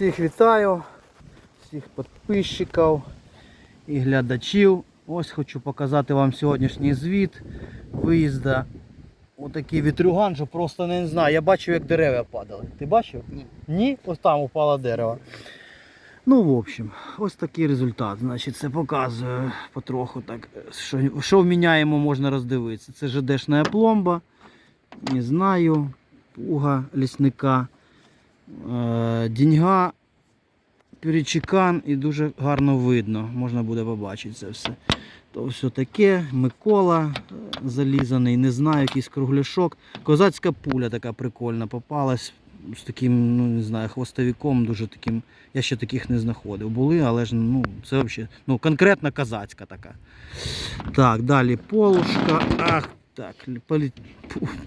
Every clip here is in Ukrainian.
Всіх вітаю, всіх підписчиків і глядачів. Ось хочу показати вам сьогоднішній звіт виїзда. Отакий вітрюган, що просто не знаю. Я бачив, як дерева падали. Ти бачив? Ні. Ні? Ось там упало дерево. Ну, в общем, ось такий результат. Значить, це показує потроху так, що, що вміняємо, можна роздивитися. Це ЖДшна пломба. Не знаю. Пуга лісника. Е, Діньга, перечекан і дуже гарно видно. Можна буде побачити це все. То все таке, Микола е, залізаний, не знаю, якийсь кругляшок. Козацька пуля така прикольна попалась з таким, ну не знаю, хвостовиком, дуже таким. Я ще таких не знаходив. Були, але ж ну, це взагалі ну, конкретно козацька така. Так, далі полушка. Ах, так,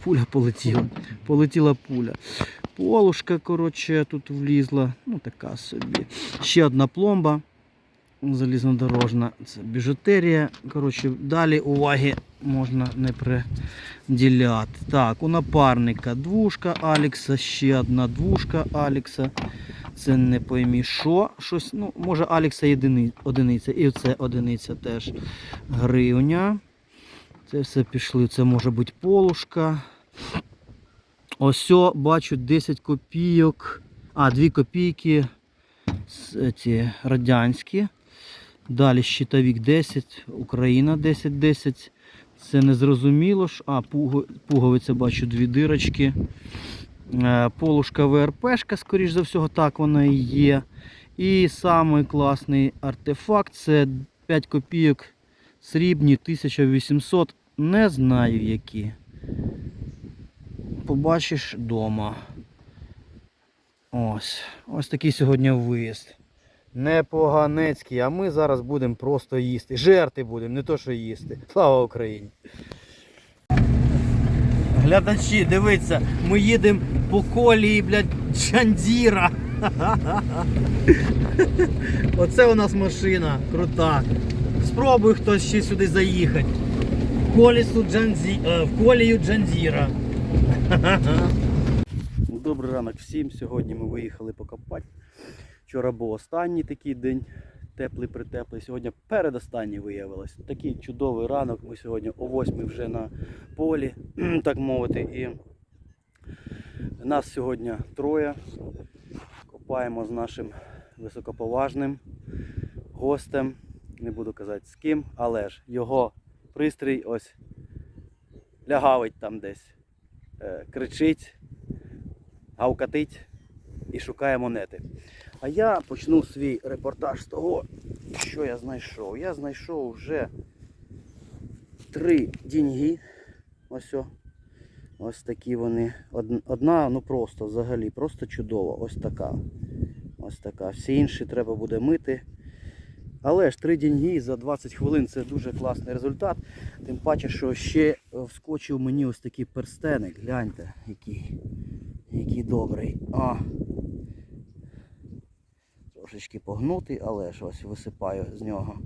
пуля полетіла. Полетіла пуля. Полушка, коротше, тут влізла. Ну, така собі. Ще одна пломба залізнодорожна. Це біжутерія. Коротше, далі уваги можна не приділяти. Так, у напарника двушка Алекса, ще одна двушка Алекса. Це не поймі що. Щось, ну, може Алекса єдини, одиниця. І це одиниця теж гривня. Це все пішли. Це може бути полушка. Ось бачу 10 копійок. А, 2 копійки ці, радянські. Далі щитовик 10, Україна 10-10. Це не зрозуміло ж. А, пуговиця бачу дві дирочки. Е, Полушка ВРПшка, скоріш за всього, так вона і є. І самий класний артефакт це 5 копійок срібні 1800. Не знаю які. Побачиш вдома. Ось. Ось такий сьогодні виїзд. Непоганецький, а ми зараз будемо просто їсти. Жерти будемо, не то що їсти. Слава Україні! Глядачі, дивіться, ми їдемо по колії, блядь, Джандіра. Оце у нас машина крута. Спробуй хтось ще сюди заїхати. В е, колію Джандіра. Добрий ранок всім. Сьогодні ми виїхали покопати. Вчора був останній такий день, теплий притеплий. Сьогодні передостанній виявилось. Такий чудовий ранок. Ми сьогодні о 8 вже на полі, так мовити. І нас сьогодні троє. Копаємо з нашим високоповажним гостем. Не буду казати з ким, але ж його пристрій ось лягавить там десь, кричить, гавкатить і шукає монети. А я почну свій репортаж з того, що я знайшов. Я знайшов вже три діньги. Ось о. Ось такі вони. Одна, ну просто взагалі, просто чудова. Ось така. Ось така. Всі інші треба буде мити. Але ж три діньги за 20 хвилин це дуже класний результат. Тим паче, що ще е, вскочив мені ось такий перстеник. Гляньте, який, який добрий. А. Трошечки погнутий, але ж ось висипаю з нього.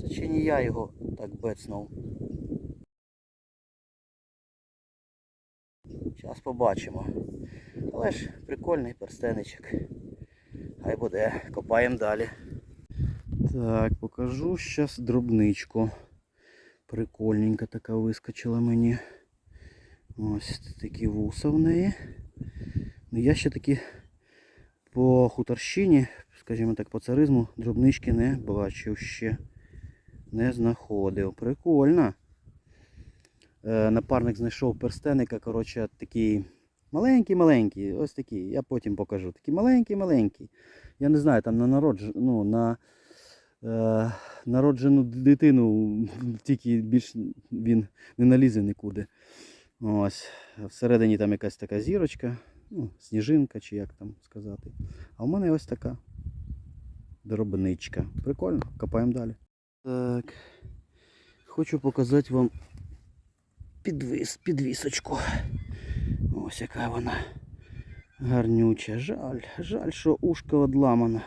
Це чи не я його так бецнув. Зараз побачимо. Але ж прикольний перстеничок. Хай буде, копаємо далі. Так, покажу зараз дробничку. Прикольненька така вискочила мені. Ось такі вуса в неї. Ну я ще такі по хуторщині, скажімо так, по царизму, дробнички не бачив ще. Не знаходив. Прикольно. Е, напарник знайшов перстеника, коротше, такий маленький-маленький. Ось такий. Я потім покажу. Такий маленький-маленький. Я не знаю, там на народж... ну, на е, народжену дитину тільки більш він не налізе нікуди. Ось. Всередині там якась така зірочка, ну, сніжинка чи як там сказати. А в мене ось така дробничка. Прикольно, копаємо далі. Так. Хочу показати вам підвіс, підвісочку. Ось яка вона гарнюча. Жаль, жаль, що ушко одламано.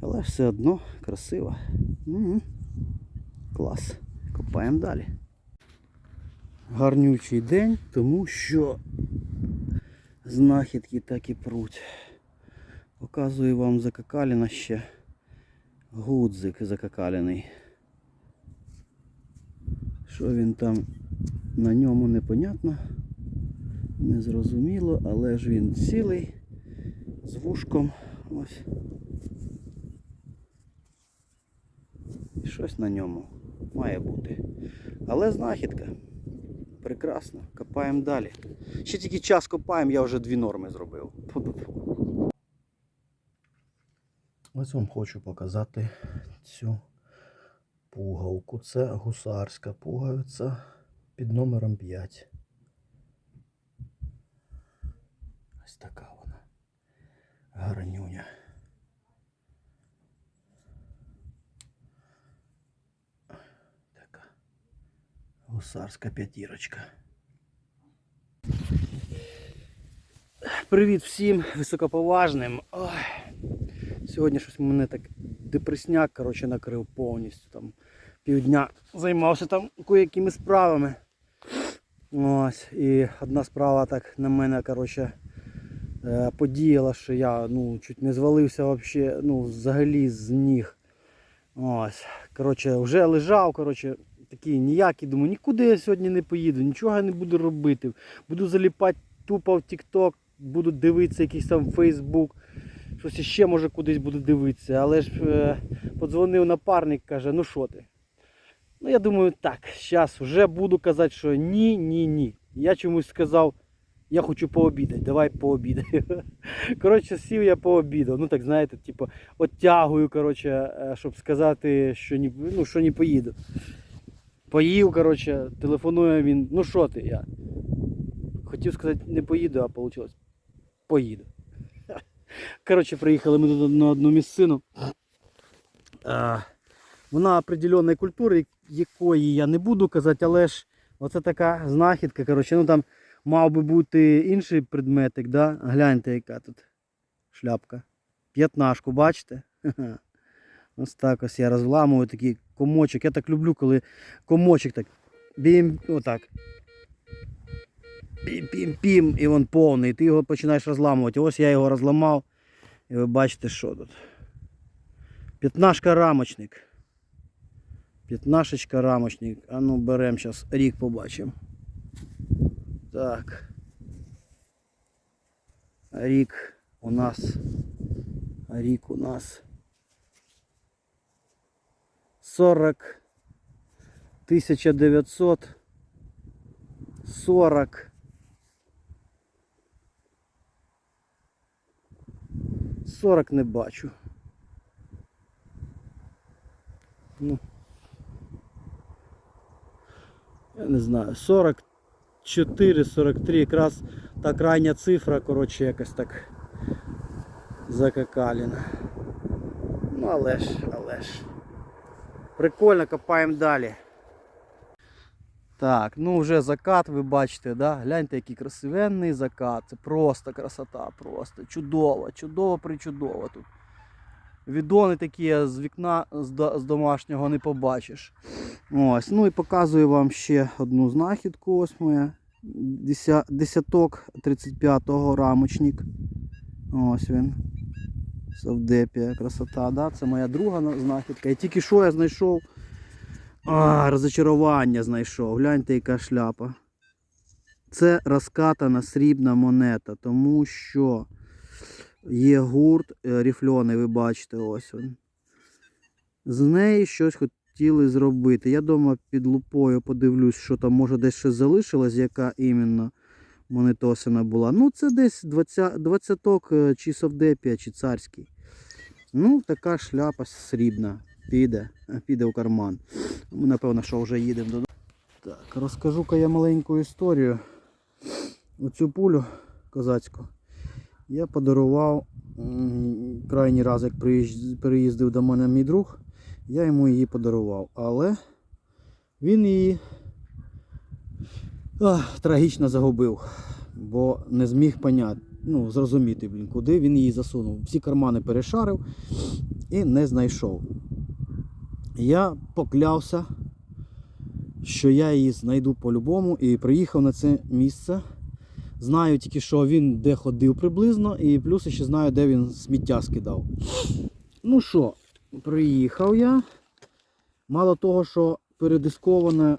Але все одно красиво. Угу. Клас. Копаємо далі. Гарнючий день, тому що знахідки так і пруть. Показую вам закакаліна ще. Гудзик закакалений. Що він там на ньому непонятно. Незрозуміло, але ж він цілий з вушком. Ось. І щось на ньому має бути. Але знахідка. Прекрасно. Копаємо далі. Ще тільки час копаємо, я вже дві норми зробив. Ось вам хочу показати цю пугалку. Це гусарська пуговиця під номером 5. Ось така вона. Гарнюня. Така. Гусарська п'ятірочка. Привіт всім високоповажним. Ой. Сьогодні щось мене так депресняк коротше, накрив повністю. Там півдня займався там кое-якими справами. Ось. І одна справа так на мене коротше, е, подіяла, що я ну, чуть не звалився вообще, ну, взагалі з ніг. Ось. Коротше, вже лежав, коротше, такий ніякий, думаю, нікуди я сьогодні не поїду, нічого я не буду робити. Буду заліпати тупо в TikTok, буду дивитися якийсь там Facebook, щось ще може кудись буду дивитися. Але ж е, подзвонив напарник, каже, ну що ти? Ну я думаю, так, зараз вже буду казати, що ні, ні, ні. Я чомусь сказав, я хочу пообідати, давай пообідай. Коротше, сів я пообідав. Ну так знаєте, типу, оттягую, коротше, е, щоб сказати, що ні, ну, що не поїду. Поїв, коротше, телефонує він, ну що ти я? Хотів сказати, не поїду, а вийшло. Поїду. Коротше, приїхали ми тут на одну місцину. Вона определеної культури, якої я не буду казати, але ж оце така знахідка. Коротше, ну там мав би бути інший предметик, да? Гляньте, яка тут шляпка. П'ятнашку, бачите? Ось так ось я розламую такий комочок. Я так люблю, коли комочок так. Бім, отак. Пім-пім-пім, і він повний. Ти його починаєш розламувати. Ось я його розламав. І ви бачите, що тут. П'ятнашка рамочник. П'ятнашечка рамочник. А ну беремо зараз рік побачимо. Так. Рік у нас. Рік у нас. 40 1940 40 не бачу. Ну, я не знаю, 44, 43, якраз та крайня цифра, коротше, якось так закакаліна. Ну, але ж, але ж. Прикольно, копаємо далі. Так, ну вже закат, ви бачите, да? гляньте, який красивенний закат. Це просто красота, просто чудово, чудово причудово тут. Відони такі з вікна з, домашнього не побачиш. Ось, ну і показую вам ще одну знахідку. Ось моя. Десяток 35-го рамочник. Ось він. Совдепія, красота, да? Це моя друга знахідка. І тільки що я знайшов. А, розочарування знайшов. Гляньте, яка шляпа. Це розкатана срібна монета, тому що є гурт е, ріфльоний, ви бачите, ось він. З неї щось хотіли зробити. Я дома під лупою подивлюсь, що там може десь щось залишилось, яка іменно монетосина була. Ну, це десь 20, 20 чи совдепія, чи царський. Ну, така шляпа срібна. Піде, е, піде в карман. Ми, напевно, що вже їдемо додому. Так, розкажу-ка я маленьку історію. Оцю пулю козацьку я подарував крайній раз, як приїздив до мене мій друг, я йому її подарував. Але він її ах, трагічно загубив, бо не зміг поняти, ну, зрозуміти, блін, куди він її засунув. Всі кармани перешарив і не знайшов. Я поклявся, що я її знайду по-любому і приїхав на це місце Знаю тільки, що він де ходив приблизно, і плюс ще знаю, де він сміття скидав. Ну що, приїхав я. Мало того, що передисковане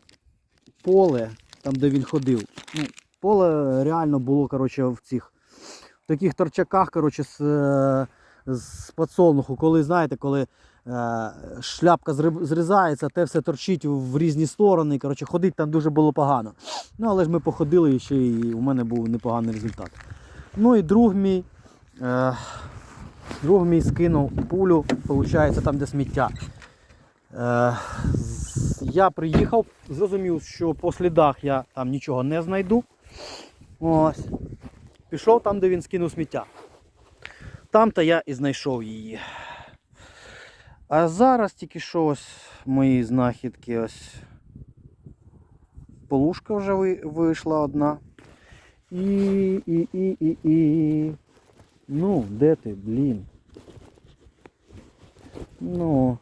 поле, там де він ходив. Ну, поле реально було коротше, в цих в таких торчаках коротше, з, е, з подсолнуху, коли знаєте, коли е, шляпка зрізається, те все торчить в різні сторони. Коротше, ходити там дуже було погано. Ну, але ж ми походили і ще і у мене був непоганий результат. Ну і друг мій. Е, друг мій скинув пулю, виходить, там, де сміття. Е, я приїхав, зрозумів, що по слідах я там нічого не знайду. Ось. Пішов там, де він скинув сміття. Там-то я і знайшов її. А зараз тільки що ось мої знахідки ось. Полушка вже вийшла одна. І, і, і, і, і. Ну, де ти, блін? Ну,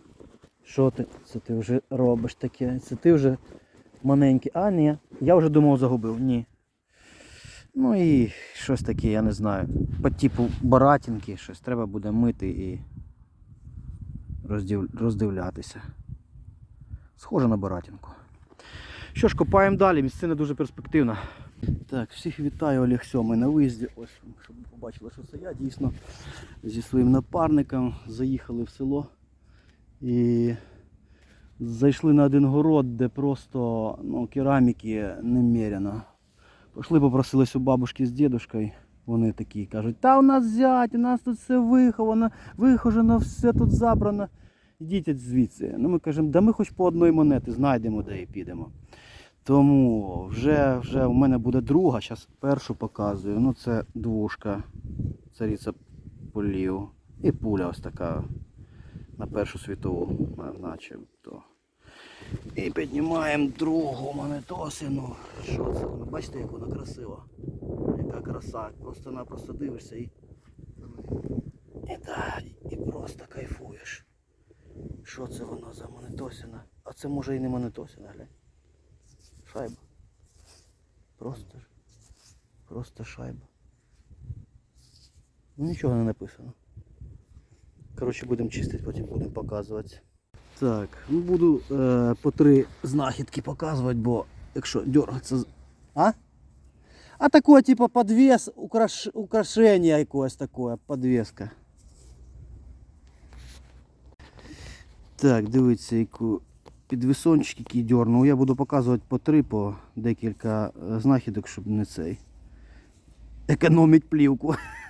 що ти? Це ти вже робиш таке? Це ти вже маленький. А, ні. Я вже думав загубив. Ні. Ну і щось таке, я не знаю. По типу баратінки, щось треба буде мити і роздив... роздивлятися. Схоже на баратінку. Що ж, копаємо далі, місцина дуже перспективна. Так, всіх вітаю, Олег Сьомий на виїзді. Ось, щоб побачили, що це я дійсно зі своїм напарником заїхали в село і зайшли на один город, де просто ну, кераміки немерено. Пішли, попросились у бабушки з дідушкою. Вони такі кажуть, та у нас зять, у нас тут все виховано, вихожено, все тут забрано. Ідіть звідси. Ну ми кажемо, да ми хоч по одної монети знайдемо, де і підемо. Тому вже, вже у мене буде друга, зараз першу показую. Ну це двушка, цариця полів. І пуля ось така на Першу світову, на- начебто. І піднімаємо другу монетосину. Що це? Бачите, як вона красива? Яка краса. Просто-напросто дивишся і. І, да, і просто кайфуєш. Що це воно за монетосина? А це може і не монетосина, глянь. Шайба. Просто ж. Просто шайба. Ну нічого не написано. Коротше, будемо чистити, потім будемо показувати. Так, ну буду е, по три знахідки показувати, бо якщо дергатися. А? А такое, типа подвес, украш... украшення якогось такое, подвеска. Так, дивіться, яку підвісончик, який дернув. Я буду показувати по три, по декілька е, знахідок, щоб не цей. Економить плівку.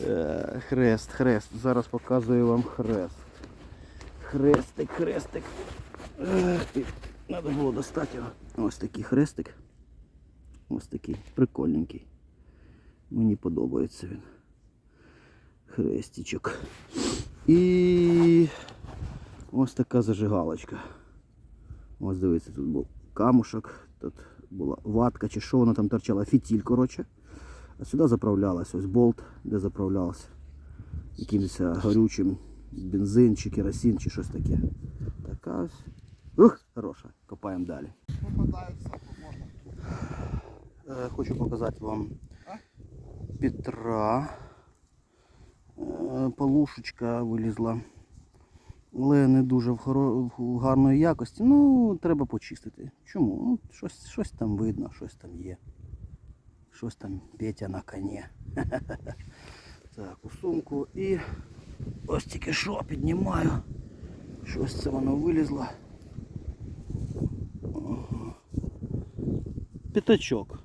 Е, Хрест, хрест. Зараз показую вам хрест. Хрестик, хрестик. Ех ти. Надо було достати його. Ось такий хрестик. Ось такий прикольненький. Мені подобається він. Хрестичок. І ось така зажигалочка. Ось дивіться, тут був камушок, тут була ватка чи що воно там торчала, фітіль, коротше. А сюди заправлялась ось болт, де заправлявся якимось горючим бензин чи керосин чи щось таке. Така ось. Ух, хороша. Копаємо далі. Е, Хочу показати вам Петра. Е, Полушечка вилізла. Але не дуже в, хоро... в гарної якості. Ну, треба почистити. Чому? Ну, щось, щось там видно, щось там є. Щось там Петя на коні. Так, у сумку і ось тільки що піднімаю. Щось це воно вилізло. Ага. П'ятачок.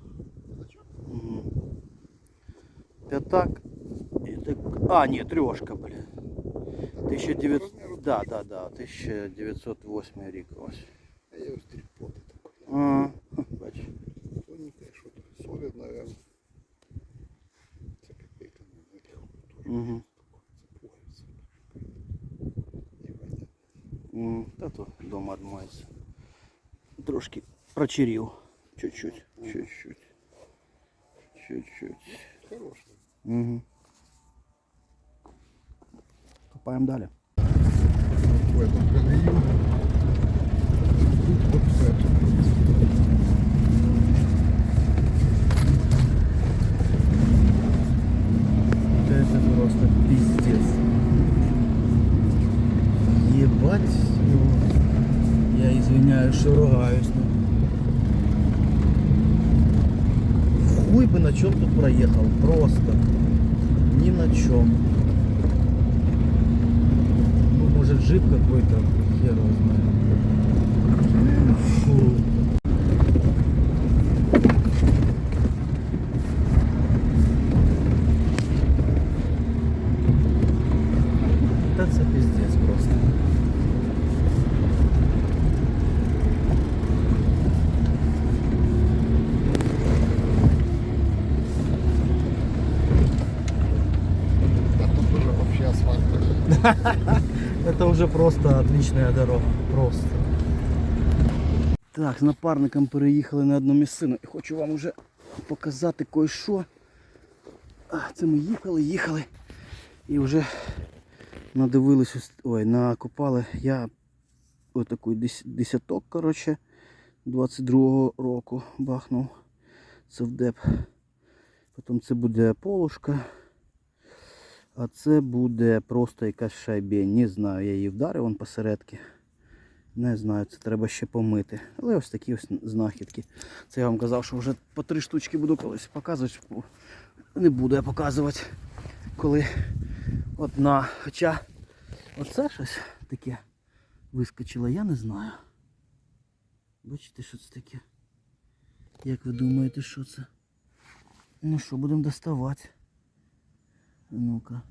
Мгм. П'ятак. І так... А, ні, трьошка, блін. 1900... Розміру Да, да, да, 1908 рік ось. А я вот трипоты такой. Угу. Запугается. Непонятно. М, Та то вдома відмається. Трошки прочерів. Чуть-чуть. Чуть-чуть. Чуть-чуть. Хороший. Угу. Копаємо далі. В этом колею. це пиздец просто. А тут уже вообще асфальт. Это уже просто отличная дорога. Просто. Так, з напарником переїхали на одну місцину і хочу вам вже показати кое-що. А, Це ми їхали, їхали і вже надивились, ой, накопали я отакий десяток, коротше, 22-го року бахнув. Це в деп. Потім це буде полушка. А це буде просто якась шайбень. Не знаю, я її вдарив вон посередки. Не знаю, це треба ще помити. Але ось такі ось знахідки. Це я вам казав, що вже по три штучки буду колись показувати. Не буду я показувати, коли одна. Хоча оце щось таке вискочило, я не знаю. Бачите, що це таке? Як ви думаєте, що це? Ну що, будемо доставати. Ну-ка.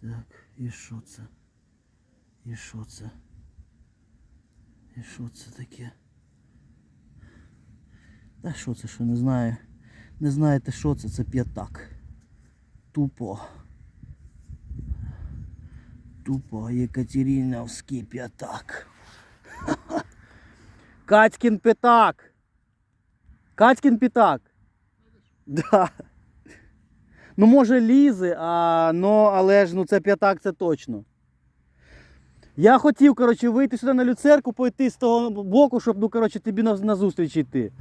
Так, і що це? І що це? І що це таке? Та що це, що не знаю. Не знаєте, що це? Це п'ятак. Тупо. Тупо Єкатериновський п'ятак. Катькін п'ятак. Катькін п'ятак. Да. Ну, може, лізи, а, ну, але ж ну, це п'ятак, це точно. Я хотів, коротше, вийти сюди на люцерку, пойти з того боку, щоб, ну, коротше, тобі на, на зустріч йти.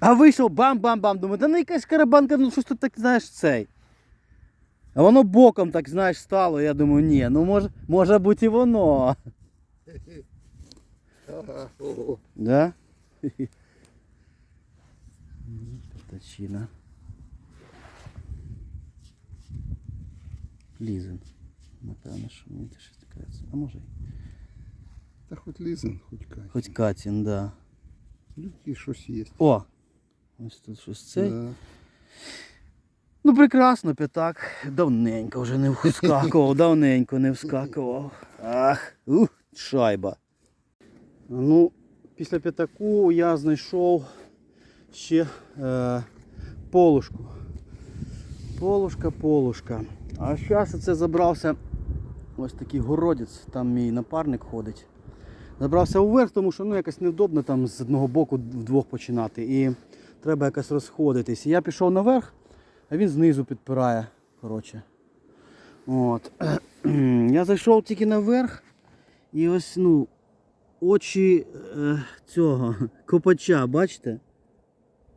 А вийшов бам-бам-бам. Думаю, та ну якась карабанка, ну щось тут так, знаєш, цей. А воно боком так, знаєш, стало. Я думаю, ні, ну може, може бути і воно. Ага, ого. Да? Точина. Лізен. Напевно, що мені те щось таке. А може й. Та хоч лізен, хоч кай. Хоч Катін, да. Людки щось є. О! Ось тут щось цей. Да. Ну прекрасно, п'ятак. Давненько вже не вскакував, давненько не вскакував. Ах, ух, шайба. Ну, після п'ятаку я знайшов ще е, полушку. Полушка, полушка. А зараз це забрався ось такий городець, там мій напарник ходить. Забрався вверх, тому що ну, якось невдобно там з одного боку вдвох починати. І треба якось розходитись. Я пішов наверх, а він знизу підпирає. Коротше. От. Я зайшов тільки наверх. І ось, ну, очі е, цього копача, бачите?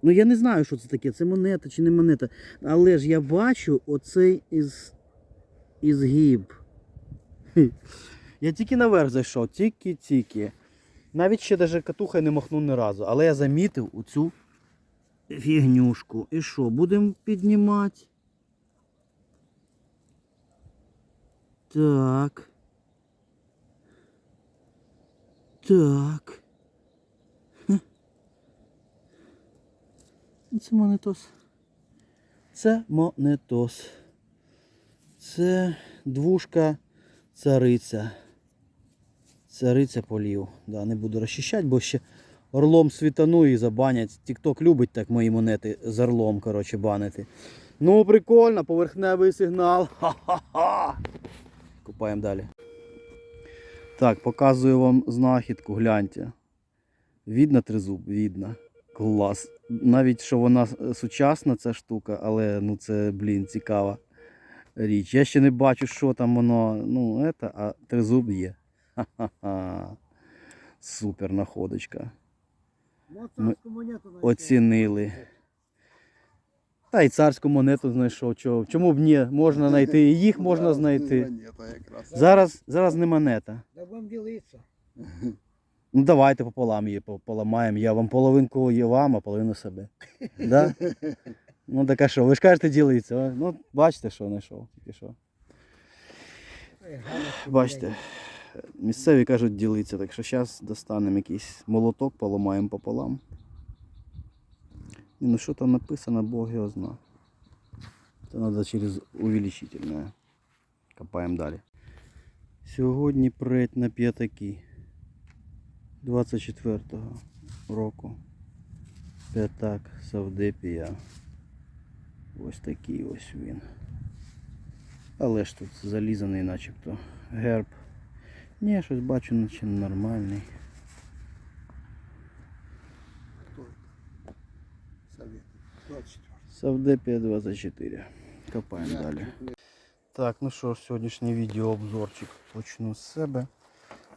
Ну я не знаю, що це таке, це монета чи не монета. Але ж я бачу оцей із, ізгиб. Хі. Я тільки наверх зайшов, тільки-тільки. Навіть ще даже катухою не махнув ні разу. Але я замітив оцю фігнюшку. І що, будемо піднімати? Так. Так. Це монетос. Це монетос. Це двушка цариця. Цариця полів. Да, не буду розчищати, бо ще орлом світану і забанять. Тікток любить так мої монети з орлом, коротше, банити. Ну, прикольно, поверхневий сигнал. Ха-ха-ха. Купаємо далі. Так, показую вам знахідку, гляньте. Видно тризуб? Видно. Клас. Навіть що вона сучасна, ця штука, але ну це, блін, цікава річ. Я ще не бачу, що там воно, ну, это, а тризуб є. Ха-ха-ха. Супер находочка. Знайшов. Оцінили. Та й царську монету знайшов. Чого? Чому б ні? Можна знайти. І їх можна знайти. Зараз, зараз не монета. Да будемо ділитися. Ну давайте пополам її поламаємо. Я вам половинку є вам, а половину себе. Да? Ну так а що, ви ж кажете ділиться. Ну, бачите, що знайшов, тільки що. Бачите, місцеві кажуть ділиться, так що зараз достанемо якийсь молоток, поламаємо пополам. Ну що там написано, Бог його зна. Це треба через увеличительне. Копаємо далі. Сьогодні пред на п'ятаки 24-го року. П'ятак Савдепія. Ось такий ось він. Але ж тут залізаний начебто герб. Ні, щось бачу, наче нормальний. Кто это? Совет. 24. Савдепія 24. Копаємо далі. Так, ну що ж, сьогоднішній відеообзорчик почну з себе.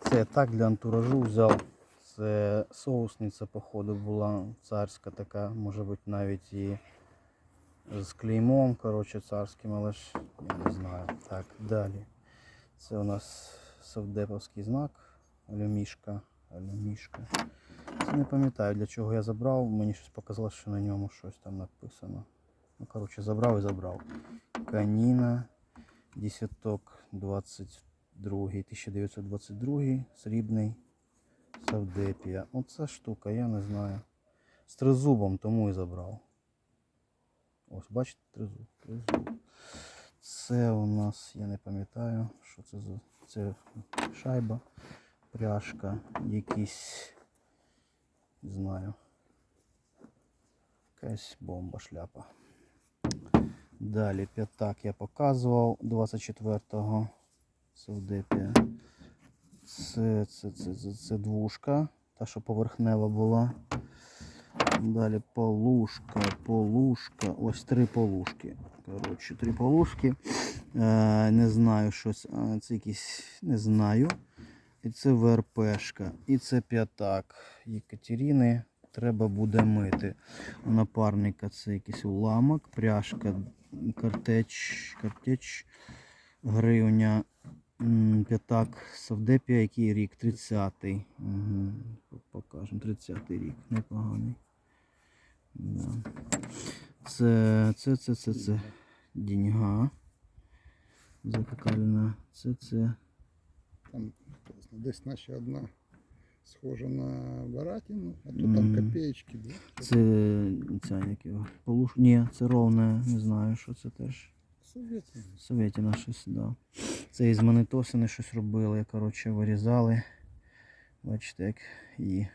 Це я так для антуражу взяв. Це соусниця, походу, була царська така, може бути навіть і з клеймом, коротше, царським, але ж я не знаю. Так, далі. Це у нас совдеповський знак, алюмішка, алюмішка. Це не пам'ятаю для чого я забрав, мені щось показалось, що на ньому щось там написано. Ну, коротше, забрав і забрав. Каніна, десяток 22, 1922, срібний, Савдепія. Оця штука, я не знаю. З тризубом, тому і забрав. Ось, бачите, тризуб. тризуб. Це у нас, я не пам'ятаю, що це за це шайба, пряжка, якісь, не знаю. Якась бомба, шляпа. Далі п'ятак я показував 24-го Савдепія. Це, це, це, це, це двушка, та що поверхнева була. Далі полушка, полушка. Ось три полушки. Коротше, три полушки. Е, не знаю щось. Це якісь, не знаю. І це ВРПшка. І це п'ятак Єкатеріни. Треба буде мити. У напарника це якийсь уламок, пряжка, картеч, картеч, гривня, п'ятак, Савдепія, який рік? 30-й. Угу. Покажемо, 30-й рік, непоганий. Да. Це, це, це, це, це деньга. Закакалена. Це, це. Там десь наче одна схожа на Баратину, а то там копеечки, да? Це ця як його. Полуш... Ні, це ровне, не знаю, що це теж. Совєтів. Совєтіна щось, да. Це із монетосини щось робили, коротше, вирізали. Бачите, як і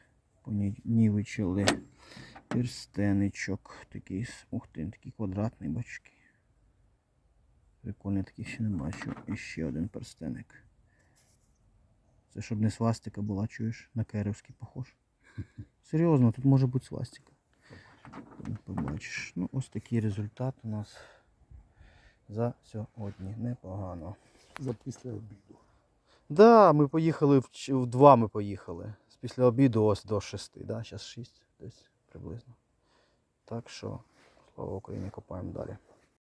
понівечили. Перстеничок такий. Ух ти, такий квадратний, бачки. Прикольний такий ще не бачу. І ще один перстеник. Це щоб не свастика була, чуєш? На Керівський похож. Серйозно, тут може бути свастика. Побачиш. Ну, ось такий результат у нас за сьогодні. Непогано. За після обіду. Да, ми поїхали в два ми поїхали. З після обіду ось до шести, да? Зараз шість десь приблизно. Так що, слава Україні, копаємо далі.